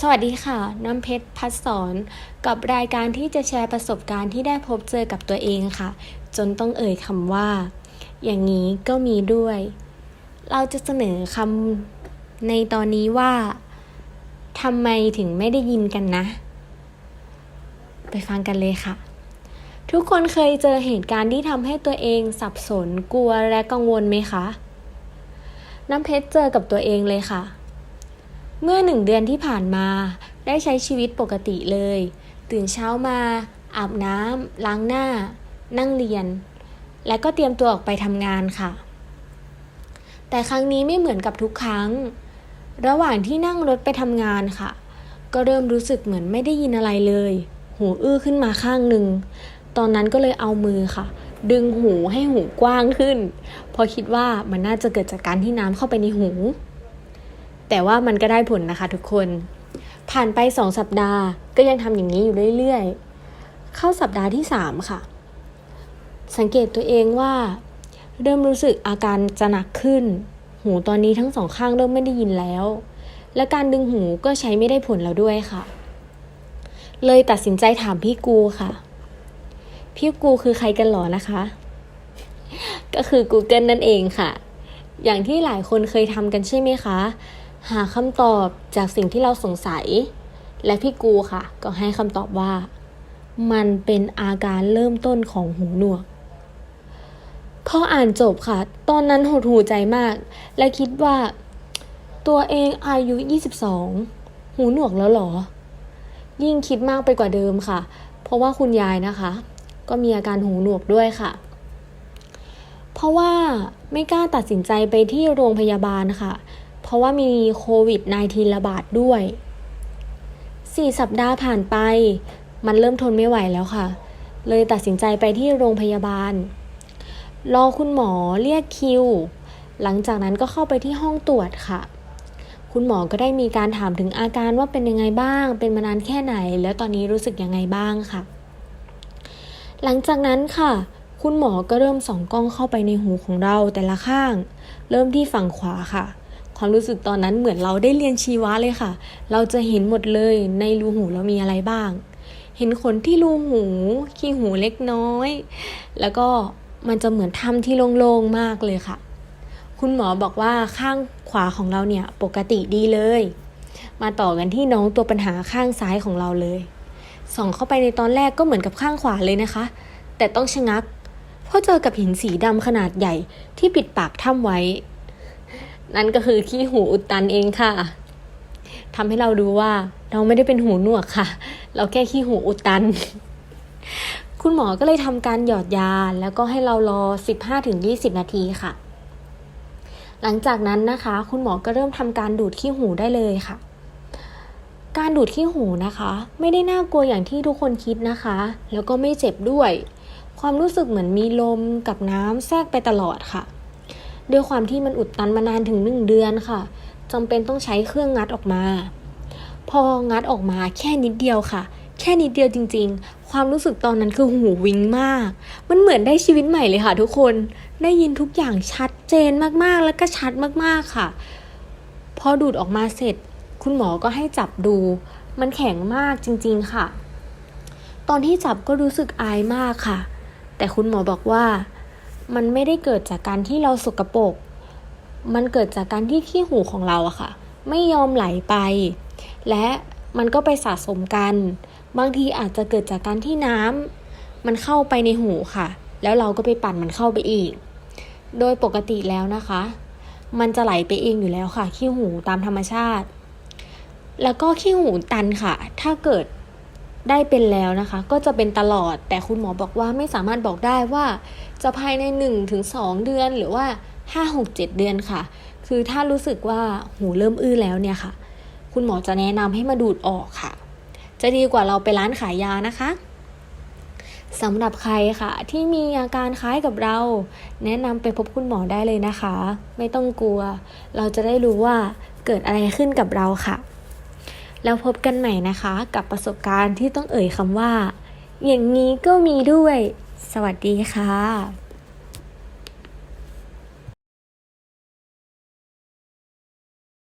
สวัสดีค่ะ น้ำเพชรพัดสอนกับรายการที่จะแชร์ประสบการณ์ที่ได้พบเจอกับตัวเองค่ะ จนต้องเอ่ยคำว่า อย่างนี้ก็มีด้วย เราจะเสนอคำในตอนนี้ว่าทำไมถึงไม่ได้ยินกันนะ ไปฟังกันเลยค่ะ ทุกคนเคยเจอเหตุการณ์ที่ทำให้ตัวเองสับสนกลัวและกังวลไหมคะ น้ำเพชรเจอกับตัวเองเลยค่ะ เมื่อหนึ่งเดือนที่ผ่านมา ได้ใช้ชีวิตปกติเลย ตื่นเช้ามา อาบน้ำล้างหน้า นั่งเรียน และก็เตรียมตัวออกไปทำงานค่ะ แต่ครั้งนี้ไม่เหมือนกับทุกครั้ง ระหว่างที่นั่งรถไปทำงานค่ะ ก็เริ่มรู้สึกเหมือนไม่ได้ยินอะไรเลย หูอื้อขึ้นมาข้างหนึ่ง ตอนนั้นก็เลยเอามือค่ะดึงหูให้หูกว้างขึ้นเพราะคิดว่ามันน่าจะเกิดจากการที่น้ำเข้าไปในหู แต่ว่ามันก็ได้ผลนะคะทุกคน ผ่านไปสองสัปดาห์ก็ยังทำอย่างนี้อยู่เรื่อยๆ เข้าสัปดาห์ที่สามค่ะ สังเกตตัวเองว่า เริ่มรู้สึกอาการจะหนักขึ้น หูตอนนี้ทั้งสองข้างเริ่มไม่ได้ยินแล้ว และการดึงหูก็ใช้ไม่ได้ผลแล้วด้วยค่ะ เลยตัดสินใจถามพี่กูค่ะ พี่กูคือใครกันหรอนะคะ ก็คือ Google นั่นเองค่ะ อย่างที่หลายคนเคยทำกันใช่ไหมคะ หาคำตอบจากสิ่งที่เราสงสัย และพี่กูค่ะ ก็ให้คำตอบว่า มันเป็นอาการเริ่มต้นของหูหนวกพออ่านจบค่ะ ตอนนั้นหดหูใจมาก และคิดว่า ตัวเองอายุ 22 หูหนวกแล้วหรอ ยิ่งคิดมากไปกว่าเดิมค่ะ เพราะว่าคุณยายนะคะ ก็มีอาการหูหนวกด้วยค่ะ เพราะว่าไม่กล้าตัดสินใจไปที่โรงพยาบาลค่ะ เพราะว่ามีโควิด -19 ระบาดด้วย 4 สัปดาห์ผ่านไป มันเริ่มทนไม่ไหวแล้วค่ะ เลยตัดสินใจไปที่โรงพยาบาล รอคุณหมอเรียกคิว หลังจากนั้นก็เข้าไปที่ห้องตรวจค่ะ คุณหมอก็ได้มีการถามถึงอาการว่าเป็นยังไงบ้าง เป็นมานานแค่ไหน แล้วตอนนี้รู้สึกยังไงบ้างค่ะ หลังจากนั้นค่ะคุณหมอก็เริ่มส่องกล้องเข้าไปในหูของเราแต่ละข้าง เริ่มที่ฝั่งขวาค่ะ ความรู้สึกตอนนั้นเหมือนเราได้เรียนชีวะเลยค่ะ เราจะเห็นหมดเลยในรูหูเรามีอะไรบ้าง เห็นขนที่รูหูขี้หูเล็กน้อย แล้วก็มันจะเหมือนถ้ำที่โล่งๆมากเลยค่ะ คุณหมอบอกว่าข้างขวาของเราเนี่ยปกติดีเลย มาต่อกันที่น้องตัวปัญหาข้างซ้ายของเราเลย ส่องเข้าไปในตอนแรกก็เหมือนกับข้างขวาเลยนะคะ แต่ต้องชะงัก เพราะเจอกับหินสีดำขนาดใหญ่ที่ปิดปากถ้ำไว้ นั่นก็คือขี้หูอุดตันเองค่ะทำให้เราดูว่าเราไม่ได้เป็นหูหนวกค่ะ เราแค่ขี้หูอุดตัน คุณหมอก็เลยทำการหยอดยาแล้วก็ให้เรารอ 15-20 นาทีค่ะ หลังจากนั้นนะคะ คุณหมอก็เริ่มทำการดูดขี้หูได้เลยค่ะ การดูดขี้หูนะคะ ไม่ได้น่ากลัวอย่างที่ทุกคนคิดนะคะ แล้วก็ไม่เจ็บด้วย ความรู้สึกเหมือนมีลมกับน้ำแทรกไปตลอดค่ะ ด้วยความที่มันอุดตันมานานถึงหนึ่งเดือนค่ะจำเป็นต้องใช้เครื่องงัดออกมา พองัดออกมาแค่นิดเดียวค่ะ แค่นิดเดียวจริง ๆ ความรู้สึกตอนนั้นคือหูวิงมาก มันเหมือนได้ชีวิตใหม่เลยค่ะ ทุกคนได้ยินทุกอย่างชัดเจนมากๆ แล้วก็ชัดมากๆค่ะ พอดูดออกมาเสร็จ คุณหมอก็ให้จับดู มันแข็งมากจริง ๆค่ะ ตอนที่จับก็รู้สึกอายมากค่ะ แต่คุณหมอบอกว่า มันไม่ได้เกิดจากการที่เราสกรปรกมันเกิดจากการที่ขี้หูของเราอะค่ะ ไม่ยอมไหลไป และมันก็ไปสะสมกัน บางทีอาจจะเกิดจากการที่น้ำมันเข้าไปในหูค่ะ แล้วเราก็ไปปั่นมันเข้าไปอีก โดยปกติแล้วนะคะ มันจะไหลไปเองอยู่แล้วค่ะ ขี้หูตามธรรมชาติ แล้วก็ขี้หูตันค่ะ ถ้าเกิด ได้เป็นแล้วนะคะ ก็จะเป็นตลอดแต่คุณหมอบอกว่าไม่สามารถบอกได้ว่า จะภายใน 1-2ถึงเดือนหรือว่า 5-6-7 เดือนค่ะ คือถ้ารู้สึกว่าหูเริ่มอื้อแล้วเนี่ยค่ะ คุณหมอจะแนะนำให้มาดูดออกค่ะ จะดีกว่าเราไปร้านขายยานะคะสำหรับใครค่ะ ที่มีอาการคล้ายกับเรา แนะนำไปพบคุณหมอได้เลยนะคะ ไม่ต้องกลัว เราจะได้รู้ว่าเกิดอะไรขึ้นกับเราค่ะ แล้วพบกันใหม่นะคะ กับประสบการณ์ที่ต้องเอ่ยคำว่า อย่างนี้ก็มีด้วย สวัสดีค่ะ